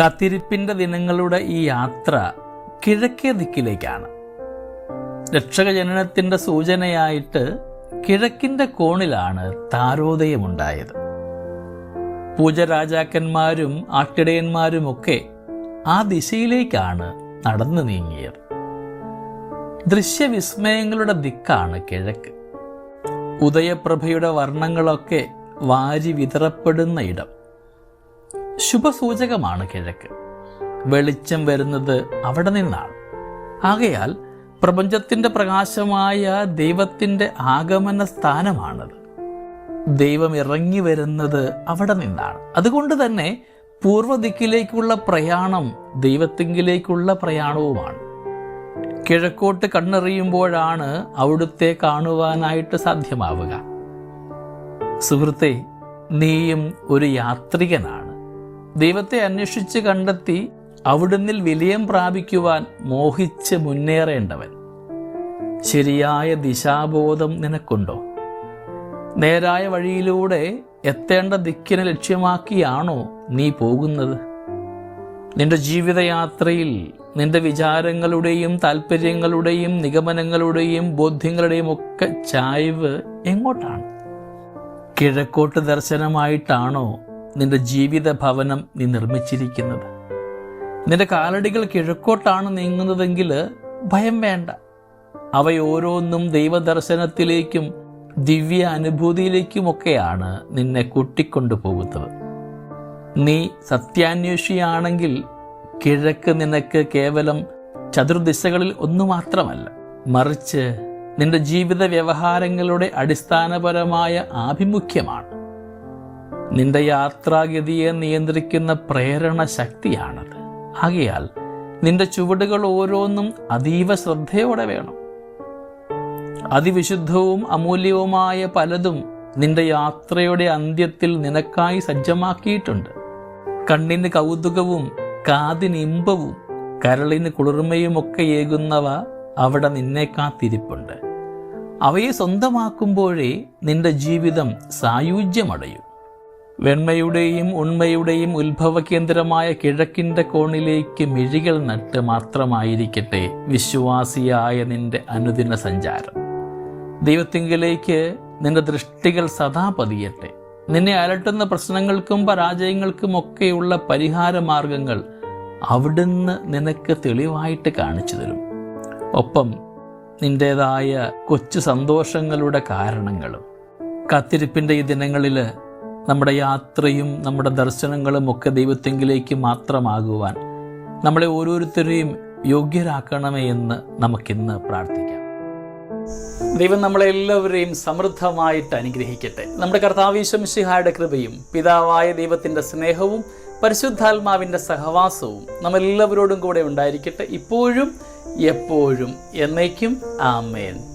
കാത്തിരിപ്പിന്റെ ദിനങ്ങളുടെ ഈ യാത്ര കിഴക്കേ ദിക്കിലേക്കാണ്. രക്ഷക ജനനത്തിന്റെ സൂചനയായിട്ട് കിഴക്കിന്റെ കോണിലാണ് താരോദയമുണ്ടായത്. പൂജരാജാക്കന്മാരും ആട്ടിടയന്മാരുമൊക്കെ ആ ദിശയിലേക്കാണ് നടന്നു നീങ്ങിയത്. ദൃശ്യവിസ്മയങ്ങളുടെ ദിക്കാണ് കിഴക്ക്. ഉദയപ്രഭയുടെ വർണങ്ങളൊക്കെ വാരി വിതറപ്പെടുന്ന ഇടം. ശുഭസൂചകമാണ് കിഴക്ക്. വെളിച്ചം വരുന്നത് അവിടെ നിന്നാണ്. ആകയാൽ പ്രപഞ്ചത്തിന്റെ പ്രകാശമായ ദൈവത്തിന്റെ ആഗമന സ്ഥാനമാണത് ദൈവം ഇറങ്ങി വരുന്നത് അവിടെ നിന്നാണ്. അതുകൊണ്ട് തന്നെ പൂർവദിക്കിലേക്കുള്ള പ്രയാണം ദൈവത്തിങ്കിലേക്കുള്ള പ്രയാണവുമാണ്. കിഴക്കോട്ട് കണ്ണെറിയുമ്പോഴാണ് അവിടുത്തെ കാണുവാനായിട്ട് സാധ്യമാവുക. സുഹൃത്തെ നീയും ഒരു യാത്രികനാണ്. ദൈവത്തെ അന്വേഷിച്ച് കണ്ടെത്തി അവിടുന്നിൽ വിലയം പ്രാപിക്കുവാൻ മോഹിച്ച് മുന്നേറേണ്ടവൻ. ശരിയായ ദിശാബോധം നിനക്കുണ്ടോ? നേരായ വഴിയിലൂടെ എത്തേണ്ട ദിക്കിനെ ലക്ഷ്യമാക്കിയാണോ നീ പോകുന്നത്? നിന്റെ ജീവിതയാത്രയിൽ നിന്റെ വിചാരങ്ങളുടെയും താല്പര്യങ്ങളുടെയും നിഗമനങ്ങളുടെയും ബോധ്യങ്ങളുടെയും ഒക്കെ ചായ്വ് എങ്ങോട്ടാണ്? കിഴക്കോട്ട് ദർശനമായിട്ടാണോ നിന്റെ ജീവിത ഭവനം നീ നിർമ്മിച്ചിരിക്കുന്നത്. നിന്റെ കാലടികൾ കിഴക്കോട്ടാണ് നീങ്ങുന്നതെങ്കിൽ ഭയം വേണ്ട. അവയോരോന്നും ദൈവദർശനത്തിലേക്കും ദിവ്യ അനുഭൂതിയിലേക്കുമൊക്കെയാണ് നിന്നെ കൂട്ടിക്കൊണ്ടു പോകുന്നത് നീ സത്യാന്വേഷിയാണെങ്കിൽ കിഴക്ക് നിനക്ക് കേവലം ചതുർദിശകളിൽ ഒന്നു മാത്രമല്ല. മറിച്ച് നിന്റെ ജീവിത വ്യവഹാരങ്ങളുടെ അടിസ്ഥാനപരമായ ആഭിമുഖ്യമാണ്. നിന്റെ യാത്രാഗതിയെ നിയന്ത്രിക്കുന്ന പ്രേരണ ശക്തിയാണത്. ആകയാൽ നിന്റെ ചുവടുകൾ ഓരോന്നും അതീവ ശ്രദ്ധയോടെ വേണം. അതിവിശുദ്ധവും അമൂല്യവുമായ പലതും നിന്റെ യാത്രയുടെ അന്ത്യത്തിൽ നിനക്കായി സജ്ജമാക്കിയിട്ടുണ്ട്. കണ്ണിന് കൗതുകവും കാതിന് ഇമ്പവും കരളിന് കുളിർമയുമൊക്കെ ഏകുന്നവ അവിടെ നിന്നെ കാത്തിരിപ്പുണ്ട്. അവയെ സ്വന്തമാക്കുമ്പോഴേ നിന്റെ ജീവിതം സായുജ്യമടയും. വെണ്മയുടെയും ഉണ്മയുടെയും ഉത്ഭവ കേന്ദ്രമായ കിഴക്കിന്റെ കോണിലേക്ക് മിഴികൾ നട്ട് മാത്രമായിരിക്കട്ടെ വിശ്വാസിയായ നിന്റെ അനുദിന സഞ്ചാരം. ദൈവത്തിങ്കിലേക്ക് നിന്റെ ദൃഷ്ടികൾ സദാ പതിയട്ടെ. നിന്നെ അലട്ടുന്ന പ്രശ്നങ്ങൾക്കും പരാജയങ്ങൾക്കും ഒക്കെയുള്ള പരിഹാര മാർഗങ്ങൾ അവിടുന്ന് നിനക്ക് തെളിവായിട്ട് കാണിച്ചു തരും. ഒപ്പം നിന്റേതായ കൊച്ചു സന്തോഷങ്ങളുടെ കാരണങ്ങളും. കാത്തിരിപ്പിന്റെ ഈ ദിനങ്ങളിൽ നമ്മുടെ യാത്രയും നമ്മുടെ ദർശനങ്ങളും ഒക്കെ ദൈവത്തെങ്കിലേക്ക് മാത്രമാകുവാൻ നമ്മളെ ഓരോരുത്തരെയും യോഗ്യരാക്കണമേ എന്ന് നമുക്കിന്ന് പ്രാർത്ഥിക്കാം. ദൈവം നമ്മളെ എല്ലാവരെയും സമൃദ്ധമായിട്ട് അനുഗ്രഹിക്കട്ടെ. നമ്മുടെ കർത്താവീശംശിഹായുടെ കൃപയും പിതാവായ ദൈവത്തിന്റെ സ്നേഹവും പരിശുദ്ധാത്മാവിന്റെ സഹവാസവും നമ്മളെല്ലാവരോടും കൂടെ ഉണ്ടായിരിക്കട്ടെ. ഇപ്പോഴും എപ്പോഴും എന്നേക്കും. ആമേൻ.